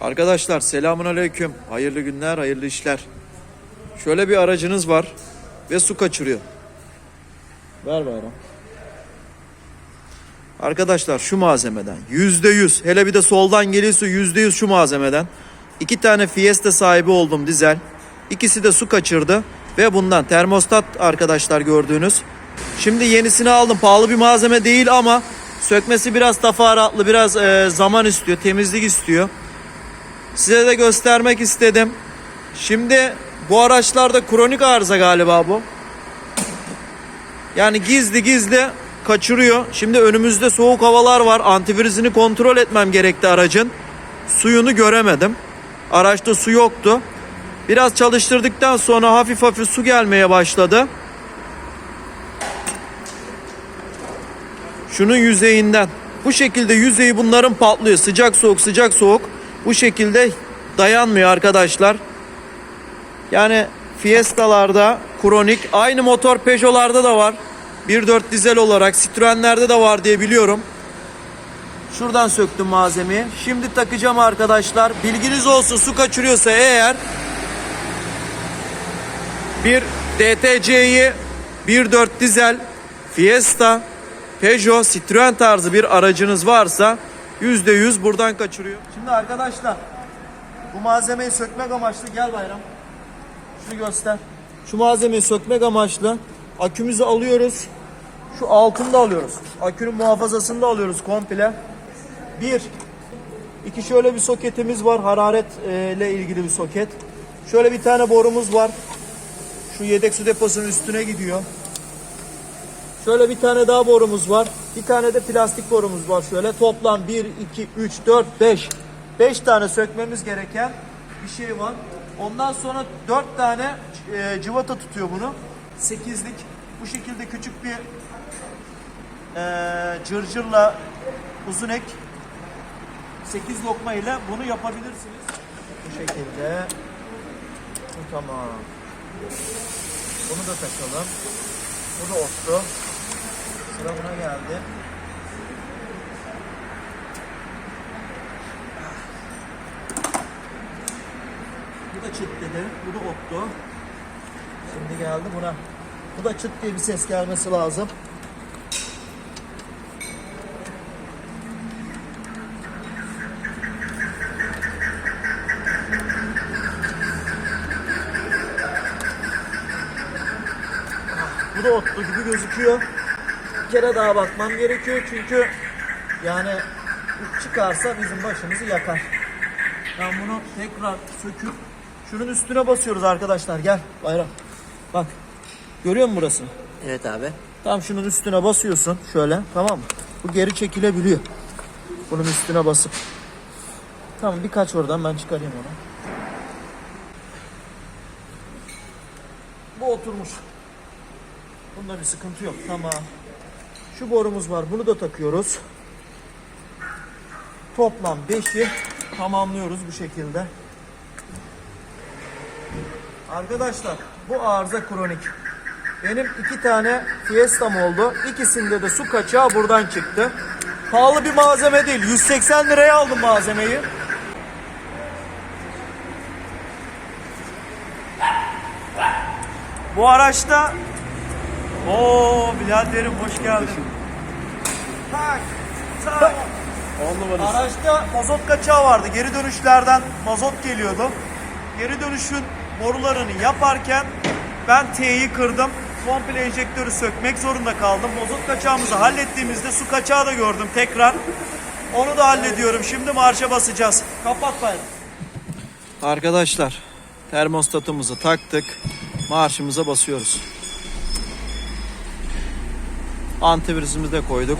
Arkadaşlar selamun aleyküm. Hayırlı günler, hayırlı işler. Şöyle bir aracınız var ve su kaçırıyor. Ver bayram. Arkadaşlar şu malzemeden yüzde yüz hele bir de soldan geliyorsa yüzde yüz şu malzemeden iki tane Fiesta sahibi oldum dizel. İkisi de su kaçırdı ve bundan termostat arkadaşlar gördüğünüz. Şimdi yenisini aldım pahalı bir malzeme değil ama sökmesi biraz tafaratlı biraz e, zaman istiyor temizlik istiyor. Size de göstermek istedim. Şimdi bu araçlarda kronik arıza galiba bu. Yani gizli gizli kaçırıyor. Şimdi önümüzde soğuk havalar var. Antivirizini kontrol etmem gerekti aracın. Suyunu göremedim. Araçta su yoktu. Biraz çalıştırdıktan sonra hafif hafif su gelmeye başladı. Şunun yüzeyinden. Bu şekilde yüzeyi bunların patlıyor. Sıcak soğuk sıcak soğuk. Bu şekilde dayanmıyor arkadaşlar. Yani Fiesta'larda kronik aynı motor Peugeot'larda da var. 1.4 dizel olarak Citroen'lerde de var diye biliyorum. Şuradan söktüm malzemeyi. Şimdi takacağım arkadaşlar. Bilginiz olsun su kaçırıyorsa eğer bir DTC'yi 1.4 dizel Fiesta, Peugeot, Citroen tarzı bir aracınız varsa %100 buradan kaçırıyor. Şimdi arkadaşlar bu malzemeyi sökmek amaçlı gel bayram. Şunu göster. Şu malzemeyi sökmek amaçlı akümüzü alıyoruz. Şu altını da alıyoruz. Akünün muhafazasını da alıyoruz komple. Bir, iki şöyle bir soketimiz var. Hararet e, ilgili bir soket. Şöyle bir tane borumuz var. Şu yedek su deposunun üstüne gidiyor. Şöyle bir tane daha borumuz var. Bir tane de plastik borumuz var şöyle. Toplam 1, 2, 3, 4, 5. 5 tane sökmemiz gereken bir şey var. Ondan sonra 4 tane e, cıvata tutuyor bunu. 8'lik. Bu şekilde küçük bir e, cırcırla uzun ek 8 lokma ile bunu yapabilirsiniz. Bu şekilde. Bu tamam. Bunu da takalım. Bu da ottu. Sıra buna geldi. Bu da çıt dedi. Bu da ottu. Şimdi geldi buna. Bu da çıt diye bir ses gelmesi lazım. Bu da otlu gibi gözüküyor. Kere daha bakmam gerekiyor çünkü yani çıkarsa bizim başımızı yakar. Ben bunu tekrar söküp şunun üstüne basıyoruz arkadaşlar. Gel Bayram. Bak. Görüyor musun burasını? Evet abi. Tam şunun üstüne basıyorsun şöyle tamam mı? Bu geri çekilebiliyor. Bunun üstüne basıp. Tamam birkaç oradan ben çıkarayım onu. Bu oturmuş. Bunda bir sıkıntı yok. Tamam. Şu borumuz var. Bunu da takıyoruz. Toplam 5'i tamamlıyoruz bu şekilde. Arkadaşlar bu arıza kronik. Benim iki tane Fiesta'm oldu. İkisinde de su kaçağı buradan çıktı. Pahalı bir malzeme değil. 180 liraya aldım malzemeyi. Bu araçta Oo biraderim hoş geldin. Tak. Tak. Araçta mazot kaçağı vardı. Geri dönüşlerden mazot geliyordu. Geri dönüşün borularını yaparken ben T'yi kırdım. Komple enjektörü sökmek zorunda kaldım. Mazot kaçağımızı hallettiğimizde su kaçağı da gördüm tekrar. Onu da hallediyorum. Şimdi marşa basacağız. Kapat bayram. Arkadaşlar termostatımızı taktık. Marşımıza basıyoruz. Antivirüsümüzü de koyduk.